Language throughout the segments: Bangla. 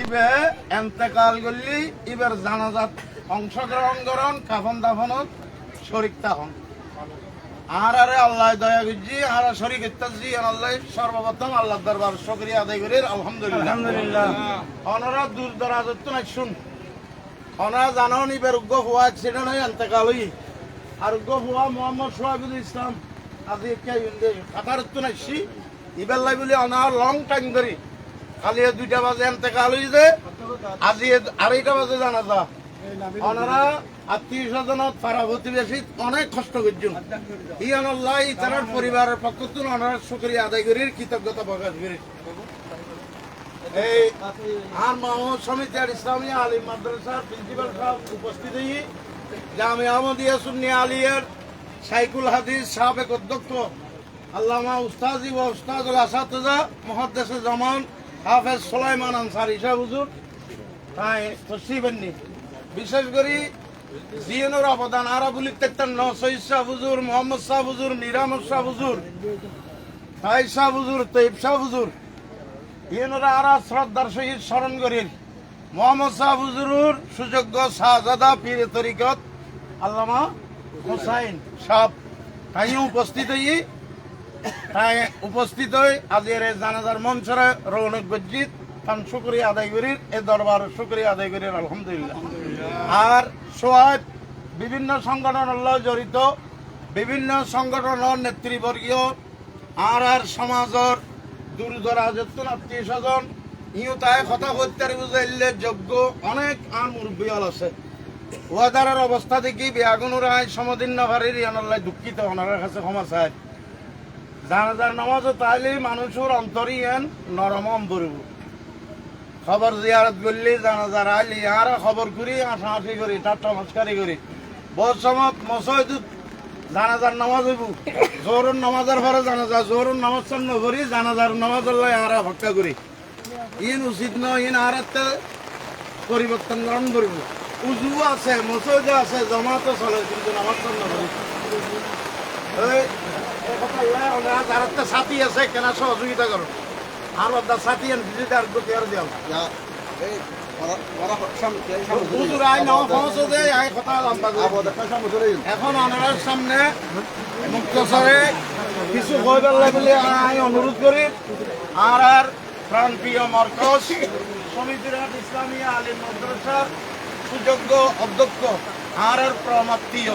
ইবে এন্তেকাল করলি ইবের জানাজাত অংশগ্রহণ করন কাফন দাফনত শরিক তাহন আর আরে আল্লাহ দয়া গুজি আর শরিক ইত্তাজি আল্লাহ সর্বপ্রথম আল্লাহ দরবার শুকরিয়া আদায় করি আলহামদুলিল্লাহ। আলহামদুলিল্লাহ। অনরা দূর দরাজত তো নাই শুন। অনারা জানো ইবের উগ্র হওয়া অ্যাক্সিডেন্ট হয়ে এন্তেকাল হই। আর উগ্র হওয়া মোহাম্মদ সোহাবুল ইসলাম আজি কে ইন্দে কাতার তো নাইছি ইবের লাই বলি অনার লং টাইম ধরি। কালি দুইটা বাজে এন্তেকাল হই যে, আজি আড়াইটা বাজে জানা যা ওনারা আত্মীয় স্বজনত, পাড়া প্রতিবেশী অনেক কষ্ট করছেন ইয়ান আল্লাহ তার পরিবারের পক্ষ ওনারা শুক্রিয়া আদায় কৃতজ্ঞতা প্রকাশ করি। এই আর মাহমুদ সমিতি আর ইসলামিয়া আলী মাদ্রাসার প্রিন্সিপাল সাহেব উপস্থিত হই। জামে আহমদিয়া সুন্নি আলিয়ার সাইকুল হাদিস অধ্যক্ষ, আল্লামা উস্তাজি ও উস্তাদুল জামান হাফেজ সোলাইমান আনসারি সাহেব হুজুর? তাই তসিবেননি বিশেষ করে জিয়নের অবদান আরাবুল তেত্তান্ন সৈয়দ শাহ হুজুর, মোহাম্মদ শাহ হুজুর, নিরামত শাহ হুজুর, তাই শাহ হুজুর তৈব শাহ হুজুর। ইয়নরা আরা শ্রদ্ধার সহিত স্মরণ করেন মোহাম্মদ শাহ হুজুরুর সুযোগ্য শাহজাদা পীর তরিকত আল্লামা হোসাইন সাহ তাই উপস্থিত হই তাই উপস্থিত হই আজকের এই জানাজার মঞ্চরে রৌনক গজ্জিত। তান শুক্রিয়া আদায় করির এ দরবার শুক্রিয়া আদায় করির আলহামদুলিল্লাহ। আর সোয়াব বিভিন্ন সংগঠনের লগে জড়িত, বিভিন্ন সংগঠনের নেতৃবর্গীয়, আর আর সমাজের দূরদরা যতন আত্মীয় স্বজন ইও তাই কথা করতে বুঝাইলে যোগ্য অনেক আর মুরব্বীল আছে। ওয়াদারের অবস্থা দেখি বেয়াগুনুর আয় সমদিন নাভারির ইয়ানাল্লাই দুঃখিত, ওনার কাছে ক্ষমা চায়। জানাজার নামাজও তাইলে মানুষের অন্তরই এন নরমম পড়ব খবর জিয়ারত করলি, জানাজার আইলি, আর খবর করি, হাসাহাসি করি, ঠাট্টা মস্কারি করি। বহুত সময় মসজিদ, জানাজার নামাজ হইব। জোহরের নামাজের পরে জানাজা জোহরের নামাজ সামনে করি, জানাজার নামাজ আল্লাহ আর হত্যা করি। ইন উচিত নয়, ইন আর পরিবর্তন গ্রহণ করিব। উজু আছে, মসজিদ আছে, জমাতো চলে, কিন্তু নামাজ সামনে করি। ইয়া যার সাথী আছে কেনা সহযোগিতা করো আর সাথী আর গতি আর এখন সামনে কিছু কই পেলাই বলে আমি অনুরোধ করি আর আর প্রাণপ্রিয় মরকজ সমিতির ইসলামিয়া আলিম মাদ্রাসার সুযোগ্য অধ্যক্ষ আর আর প্রমাত্মীয়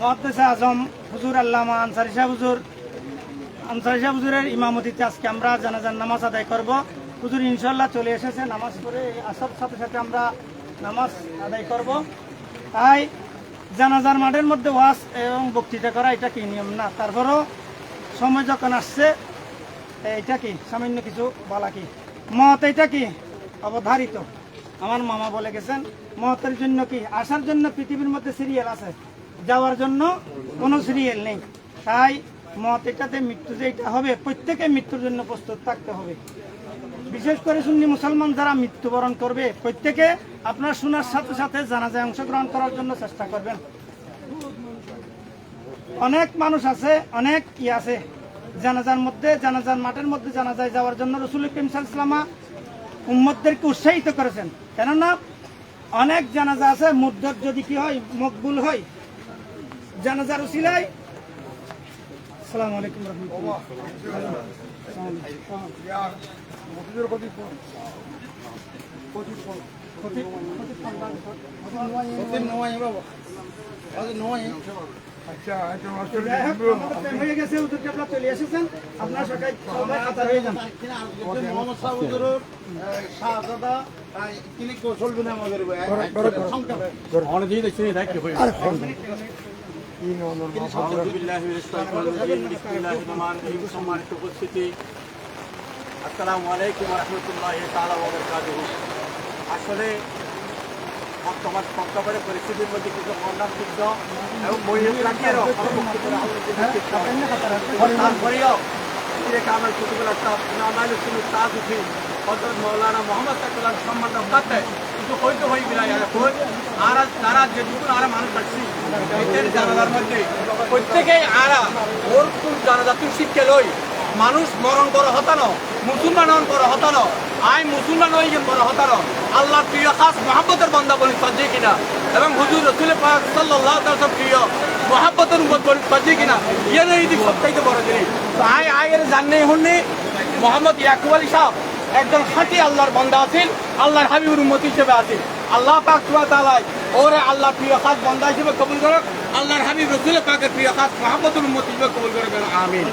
মহাদ্দেশে আজম, হুজুর আল্লামা আনসারি শাহ হুজুর। আনসারি শাহ হুজুরের ইমামতিতে আজকে আমরা জানাজার নামাজ আদায় করব। হুজুর ইনশাল্লাহ চলে এসেছে, নামাজ পড়ে আসার সাথে সাথে আমরা নামাজ আদায় করব। তাই জানাজার মাঠের মধ্যে ওয়াজ এবং বক্তৃতা করা, এটা কি নিয়ম? না, তারপরও সময় যখন আসছে এটা কি? সামান্য কিছু বলা কি? মত এটা কি? অবধারিত। আমার মামা বলে গেছেন, মতের জন্য কি? আসার জন্য পৃথিবীর মধ্যে সিরিয়াল আছে। যাওয়ার জন্য কোনো সিরিয়াল নেই। তাই মত এটাতে মৃত্যু যে এটা হবে প্রত্যেকে মৃত্যুর জন্য প্রস্তুত থাকতে হবে। বিশেষ করে সুন্নি মুসলমান যারা মৃত্যুবরণ করবে, প্রত্যেকে আপনার শোনার সাথে সাথে জানাজায় অংশগ্রহণ করার জন্য চেষ্টা করবেন। অনেক মানুষ আছে, অনেক ই আছে। জানাজার মধ্যে, জানাজার মাঠের মধ্যে জানাজায় যাওয়ার জন্য রসুল করিম সাল্লামা উম্মদদেরকে উৎসাহিত করেছেন। কেননা অনেক জানাজা আছে মুদ্দত যদি কি হয়, মকবুল হয় জানাজার উসিলাই আসসালামু আলাইকুম রহমতুল্লাহ আমাদের হয়ে আপনারা আপনারা সবাই হয়ে সংক্ষেপে সম্মানিত উপস্থিতি। আসসালামু আলাইকুম রহমতুল্লাহ তালা আসলে বর্তমান বর্তমানে পরিস্থিতির মধ্যে কিছু কন্যা যুদ্ধ এবং মহিলাকেরও তারপরেও আমার কুতুবুল আস্তাব সুলু তাজ উঠি হজরত মৌলানা মোহাম্মদ সাকুল্লাহ সম্মান রক্ষাতে কিন্তু হয়তো হয়ে বিলাই এখন আর তারা যেটুকু আর মানুষ আসছি এদের জানাজার মধ্যে প্রত্যেকেই আরা ওর জানাজা তুই শিক্ষা লই। মানুষ মরণ বড় হতানো, মুসলমান বড় হতানো, আই মুসলমান হয়ে বড় হতানো। আল্লাহ প্রিয় খাস মহাব্বতের বন্দা বলি সজ্জে কিনা। এবং হুজুর রসুল পাক আলাইহি ওয়াসাল্লাম প্রিয় মহাব্বতের উম্মত বলি সজ্জে কিনা। ইয়ে এই দিক সবচাইতে বড় জিনিস আই এর জাননে হুননি। মোহাম্মদ ইয়াকুব আলী সাহেব একজন খাঁটি আল্লাহর বন্দা আছেন। আল্লাহর হাবিবুর উন্মতি হিসেবে আছে। আল্লাহ পাক সুবহানাহু তালাই ওরে আল্লাহ প্রিয় খাস বন্ধা হিসেবে কবুল করুক আল্লাহর হাবিব রসুল পাকের প্রিয় খাস মহাব্বতুল উন্মতি হিসেবে কবুল করে আমি আমিন।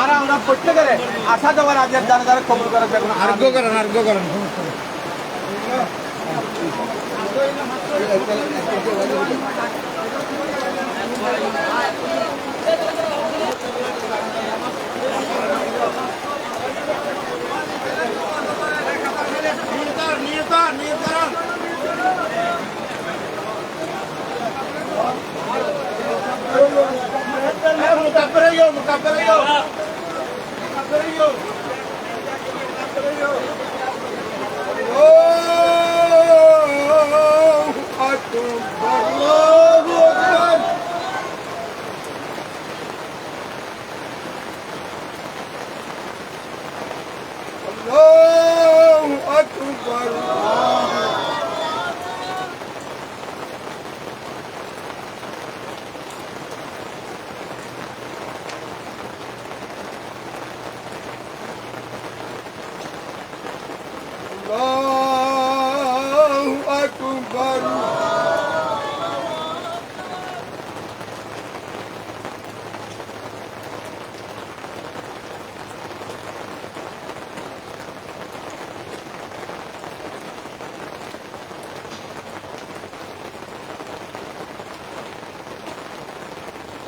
আর আমরা প্রত্যেকের আশা দেওয়ার আজের দ্বারা যারা কবুল করে দেখুন আর্গ করেন আর্গ করেন।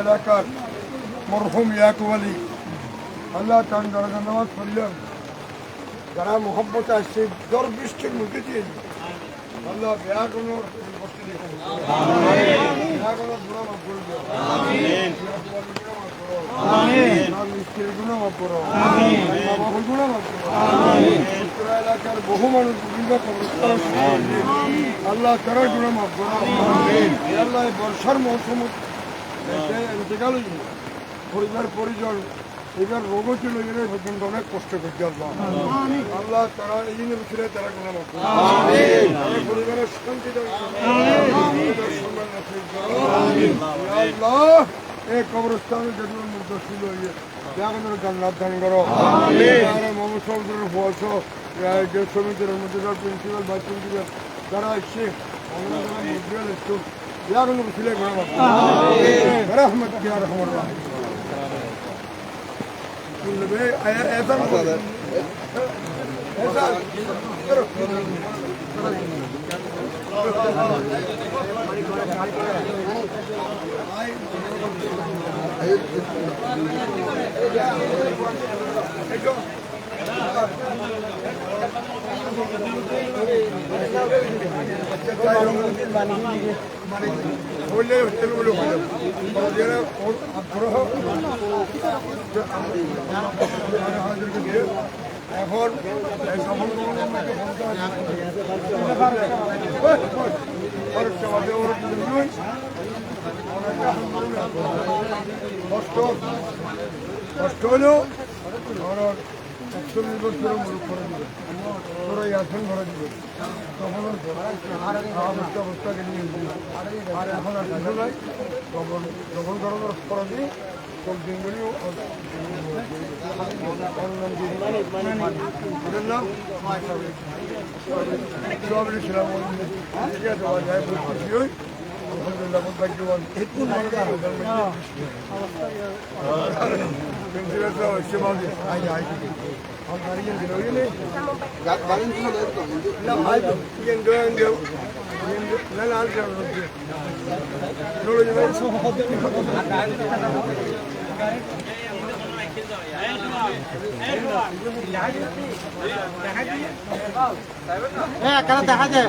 এলাকার মরহুম ইয়াকুব আলী আল্লাহ তান দরজা নামাজ পড়লেন যারা মোহব্বত আসছে জ্বর বৃষ্টির মুখে দিয়ে আল্লাহ বেয়া কোনো এলাকার বহু মানুষ বিভিন্ন কবরস্থান আল্লাহ তারা গুণা মাফ করো আল্লাহ এই বর্ষার মৌসুম ইন্তেকাল পরিবার পরিজন এবার রোগও ছিল এর পর্যন্ত অনেক কষ্ট করতে আল্লাহ আল্লাহ তারা এই দিনের ভিতরে তারা গুণা মাফ করো তারা পরিবারের শান্তি দান করো। পরিবার সম্মান নসিব করো। ইয়া আল্লাহ এই কবরস্থানে যেগুলো মৃত ছিল জাগনের জান্নাত দান করো যারা মোহাম্মদ সবদুরের ফলস যে সমিতির মধ্যে প্রিন্সিপাল ভাইস প্রিন্সিপাল যারা এসছে আমরা যারা মধ্যে এসছো yarın usule koyamaz. Rahmet ya rahman rahim. Şimdi bey ezan ezan বললে তেলুগুলো বললাম যারা আগ্রহ এখন এই কষ্ট কষ্ট হলেও একচল্লিশ বছরের মুলুক করে দিবে তোরা আসেন ভরে তখন অবস্থা অবস্থাকে নিয়ে আর এখন আর কিছু নাই তখন তখন করো করে Alhamdulillah, হ্যাঁ কেন দেখা যায়?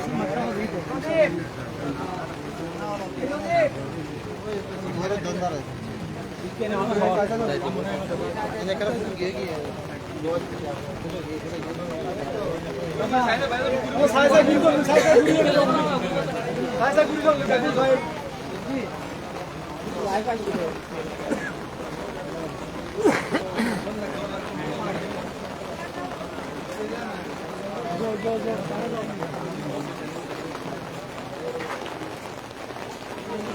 Go, go, go.